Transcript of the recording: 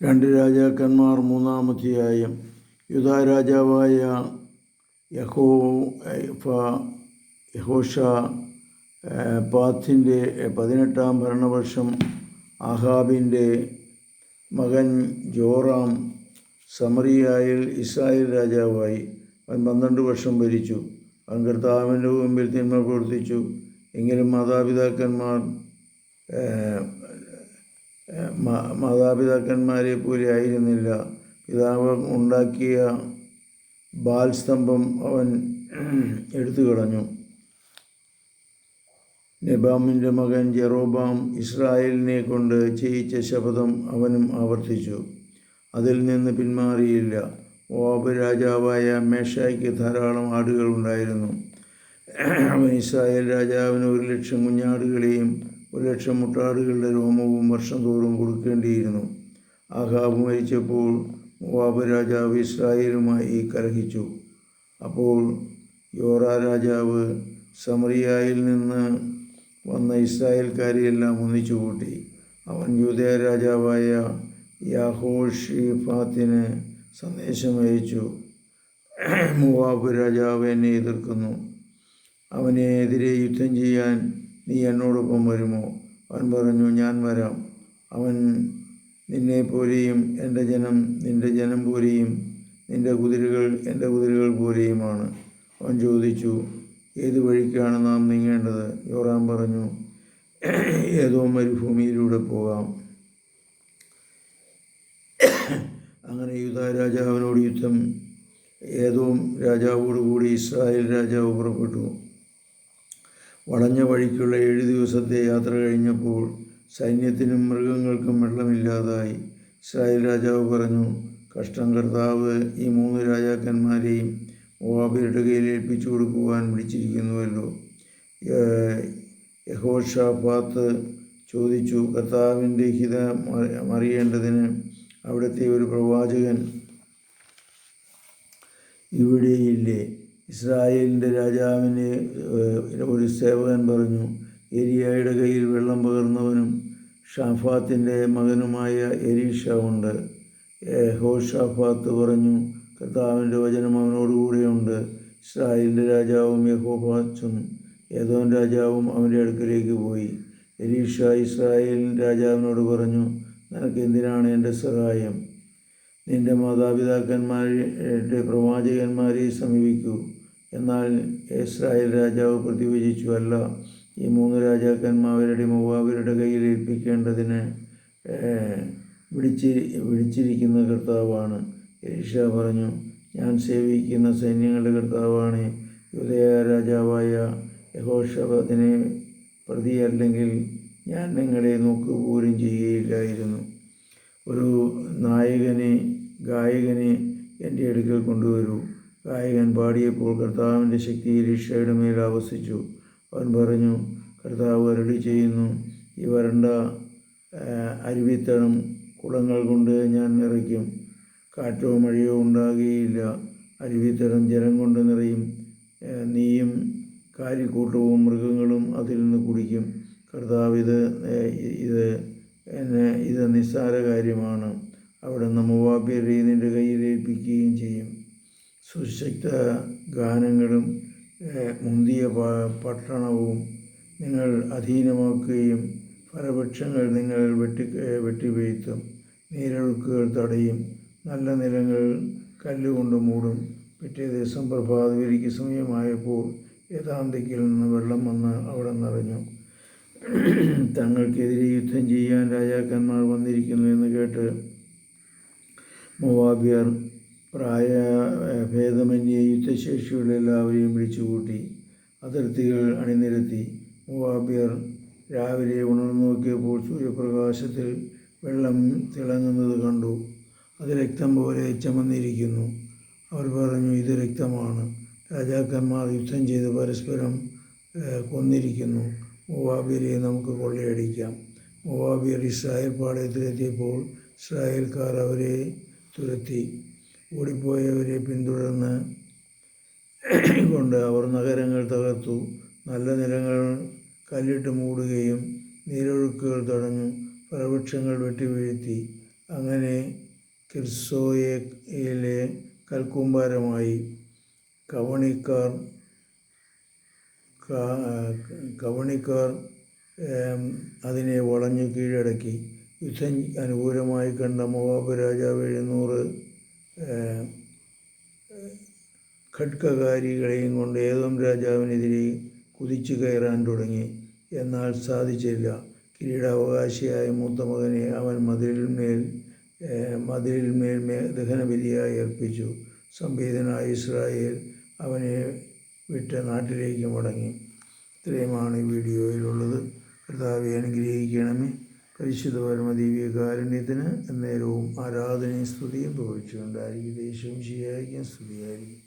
രണ്ട് രാജാക്കന്മാർ മൂന്നാമധ്യായം യുധാ രാജാവായ യഹോ യഹോഷ പാത്തിന്റെ പതിനെട്ടാം ഭരണവർഷം അഹാബിന്റെ മകൻ ജോറാം സമറിയായിൽ ഇസ്രായേൽ രാജാവായി. അവൻ പന്ത്രണ്ട് വർഷം ഭരിച്ചു. അവൻ കർത്താവിന്റെ മുമ്പിൽ തിന്മ പ്രവർത്തിച്ചു. എങ്കിലും മാതാപിതാക്കന്മാർ മാതാപിതാക്കന്മാരെ പോലെ ആയിരുന്നില്ല. പിതാവ് ഉണ്ടാക്കിയ ബാൽ സ്തംഭം അവൻ എടുത്തു കളഞ്ഞു. നെബാമിന്റെ മകൻ ജെറോബാം ഇസ്രായേലിനെ കൊണ്ട് ചെയ്യിച്ച ശപഥം അവനും ആവർത്തിച്ചു. അതിൽ നിന്ന് പിന്മാറിയില്ല. ഓബ് രാജാവായ മേഷായ്ക്ക് ധാരാളം ആടുകൾ ഉണ്ടായിരുന്നു. അവൻ ഇസ്രായേൽ രാജാവിന് ഒരു ലക്ഷം കുഞ്ഞാടുകളെയും ഒരു ലക്ഷം മുട്ടാടുകളുടെ രോമവും വർഷം തോറും കൊടുക്കേണ്ടിയിരുന്നു. ആഹാബ് മരിച്ചപ്പോൾ മോവാബ് രാജാവ് ഇസ്രായേലുമായി കലഹിച്ചു. അപ്പോൾ യോറ രാജാവ് സമറിയായിൽ നിന്ന് വന്ന ഇസ്രായേൽക്കാരെയെല്ലാം ഒന്നിച്ചു കൂട്ടി അവൻ യൂതയ രാജാവായ യാഹോഷിഫാത്തിന് സന്ദേശം അയച്ചു മുവാബ് രാജാവ് എന്നെ എതിർക്കുന്നു. അവനെതിരെ യുദ്ധം ചെയ്യാൻ നീ എന്നോടൊപ്പം വരുമോ? അവൻ പറഞ്ഞു ഞാൻ വരാം. അവൻ നിന്നെ പോലെയും എന്റെ ജനം നിന്റെ ജനം പോലെയും നിന്റെ കുതിരകൾ എന്റെ കുതിരകൾ പോലെയുമാണ്. അവൻ ചോദിച്ചു ഏത് വഴിക്കാണ് നാം നീങ്ങേണ്ടത്? യോറാം പറഞ്ഞു ഏതോ മരുഭൂമിയിലൂടെ പോകാം. അങ്ങനെ യുദ്ധ രാജാവിനോട് യുദ്ധം ഏതോ രാജാവോടുകൂടി ഇസ്രായേൽ രാജാവ് പുറപ്പെട്ടു. വളഞ്ഞ വഴിക്കുള്ള ഏഴ് ദിവസത്തെ യാത്ര കഴിഞ്ഞപ്പോൾ സൈന്യത്തിനും മൃഗങ്ങൾക്കും വെള്ളമില്ലാതായി. ഇസ്രായേൽ രാജാവ് പറഞ്ഞു കഷ്ടം കർത്താവ് ഈ മൂന്ന് രാജാക്കന്മാരെയും മോവാബിയുടെ കയ്യിൽ ഏൽപ്പിച്ചു കൊടുക്കുവാൻ വിളിച്ചിരിക്കുന്നുവല്ലോ. യഹോഷാഫാത്ത് ചോദിച്ചു കർത്താവിന്റെ ഹിതം അറി- അറിയേണ്ടതിന് അവിടുത്തെ ഒരു പ്രവാചകൻ ഇവിടെയില്ലേ? ഇസ്രായേലിന്റെ രാജാവിനെ ഒരു സേവകൻ പറഞ്ഞു എരിയായുടെ കയ്യിൽ വെള്ളം പകർന്നവനും ഷാഫാത്തിന്റെ മകനുമായ എലീഷ ഉണ്ട്. ഹോഷാഫാത്ത് പറഞ്ഞു കർത്താവിന്റെ വചനം അവനോടുകൂടെയുണ്ട്. ഇസ്രായേലിന്റെ രാജാവും യഹോഫാച്ചും ഏതോൻ രാജാവും അവന്റെ അടുക്കലേക്ക് പോയി. എലീഷ ഇസ്രായേൽ രാജാവിനോട് പറഞ്ഞു നിനക്ക് എന്തിനാണ് എന്റെ സഹായം? നിന്റെ മാതാപിതാക്കന്മാരുടെ പ്രവാചകന്മാരെ സമീപിക്കൂ. എന്നാൽ ഇസ്രായേൽ രാജാവ് പ്രതിവചിച്ചു അല്ല ഈ മൂന്ന് രാജാക്കന്മാരുടെ മോവാബരുടെ കയ്യിൽ ഏൽപ്പിക്കേണ്ടതിന് വിളിച്ചി വിളിച്ചിരിക്കുന്ന കർത്താവാണ്. എലീഷ പറഞ്ഞു ഞാൻ സേവിക്കുന്ന സൈന്യങ്ങളുടെ കർത്താവാണ് യുദയ രാജാവായ യഹോഷബദിനെ പ്രതിയല്ലെങ്കിൽ ഞാൻ നിങ്ങളെ നോക്കുപോലും ചെയ്യുകയില്ലായിരുന്നു. ഒരു നായകനെ ഗായകനെ എന്റെ അടുക്കൽ കൊണ്ടുവരൂ. ഗായകൻ പാടിയപ്പോൾ കർത്താവിന്റെ ശക്തി എലീഷയുടെ മേൽ ആവസിച്ചു. അവൻ പറഞ്ഞു കർത്താവ് അരളി ചെയ്യുന്നു ഈ വരണ്ട അരുവിത്തണം കുളങ്ങൾ കൊണ്ട് ഞാൻ നിറയ്ക്കും. കാറ്റോ മഴയോ ഉണ്ടാകുകയില്ല. അരുവിത്തടം ജലം കൊണ്ട് നിറയും. നീയും കാലിക്കൂട്ടവും മൃഗങ്ങളും അതിൽ നിന്ന് കുടിക്കും. കർത്താവ് ഇത് ഇത് എന്നെ ഇത് നിസ്സാര കാര്യമാണ്. അവിടെ നമ്മവാബ്യരെ നിന്റെ കയ്യിൽ ഏൽപ്പിക്കുകയും ചെയ്യും. സുശക്ത ഗാനങ്ങളും മുന്തിയ പട്ടണവും നിങ്ങൾ അധീനമാക്കുകയും ഫലവൃക്ഷങ്ങൾ നിങ്ങൾ വെട്ടി വെട്ടിവീഴ്ത്തും നീരൊഴുക്കുകൾ തടയും. നല്ല നിലങ്ങൾ കല്ലുകൊണ്ട് മൂടും. പിറ്റേ ദിവസം പ്രഭാതവരിക്ക് സമയമായപ്പോൾ യഥാന്തിക്കിൽ നിന്ന് വെള്ളം വന്ന് അവിടെ നിറഞ്ഞു. തങ്ങൾക്കെതിരെ യുദ്ധം ചെയ്യാൻ രാജാക്കന്മാർ വന്നിരിക്കുന്നു എന്ന് കേട്ട് മൊവാബിയർ പ്രായ ഭേദമന്യേ യുദ്ധശേഷിയുള്ള എല്ലാവരെയും വിളിച്ചുകൂട്ടി അതിർത്തികൾ അണിനിരത്തി. മൂവാബിയർ രാവിലെ ഉണർന്നു നോക്കിയപ്പോൾ സൂര്യപ്രകാശത്തിൽ വെള്ളം തിളങ്ങുന്നത് കണ്ടു. അത് രക്തം പോലെ ചമന്നിരിക്കുന്നു. അവർ പറഞ്ഞു ഇത് രക്തമാണ്. രാജാക്കന്മാർ യുദ്ധം ചെയ്ത് പരസ്പരം കൊന്നിരിക്കുന്നു. മൂവാബിയരെ നമുക്ക് കൊള്ളയടിക്കാം. മൂവാബിയർ ഇസ്രായേൽ പാളയത്തിലെത്തിയപ്പോൾ ഇസ്രായേൽക്കാർ അവരെ തുരത്തി. ഓടിപ്പോയവരെ പിന്തുടർന്ന് കൊണ്ട് അവർ നഗരങ്ങൾ തകർത്തു. നല്ല നിലങ്ങൾ കല്ലിട്ട് മൂടുകയും നീരൊഴുക്കുകൾ തടഞ്ഞു ഫലവൃക്ഷങ്ങൾ വെട്ടിവീഴ്ത്തി. അങ്ങനെ കിർസോയയിലെ കൽക്കൂമ്പാരമായി കവണിക്കാർ കവണിക്കാർ അതിനെ വളഞ്ഞു കീഴടക്കി. യുദ്ധം അനുകൂലമായി കണ്ട മൊവാബ് രാജാവ് എഴുന്നൂറ് ഖഡ്ഗകാരികളെയും കൊണ്ട് ഏതോം രാജാവിനെതിരെ കുതിച്ചു കയറാൻ തുടങ്ങി. എന്നാൽ സാധിച്ചില്ല. കിരീടാവകാശിയായ മൂത്ത മകനെ അവൻ മതിലിന്മേൽ മതിലിന്മേൽ ദഹനബലിയായി അർപ്പിച്ചു. സംവേദനായ ഇസ്രായേൽ അവനെ വിട്ട് നാട്ടിലേക്ക് മടങ്ങി. ഇത്രയുമാണ് ഈ വീഡിയോയിലുള്ളത്. കർത്താവെ അനുഗ്രഹിക്കണമേ. പരിശുദ്ധ പരമദീവിക കാരുണ്യത്തിന് എന്നേരവും ആരാധനയും സ്തുതിയും പ്രവഹിച്ചുകൊണ്ടായിരിക്കും ദേശവും ശരിയായിരിക്കും സ്തുതിയായിരിക്കും.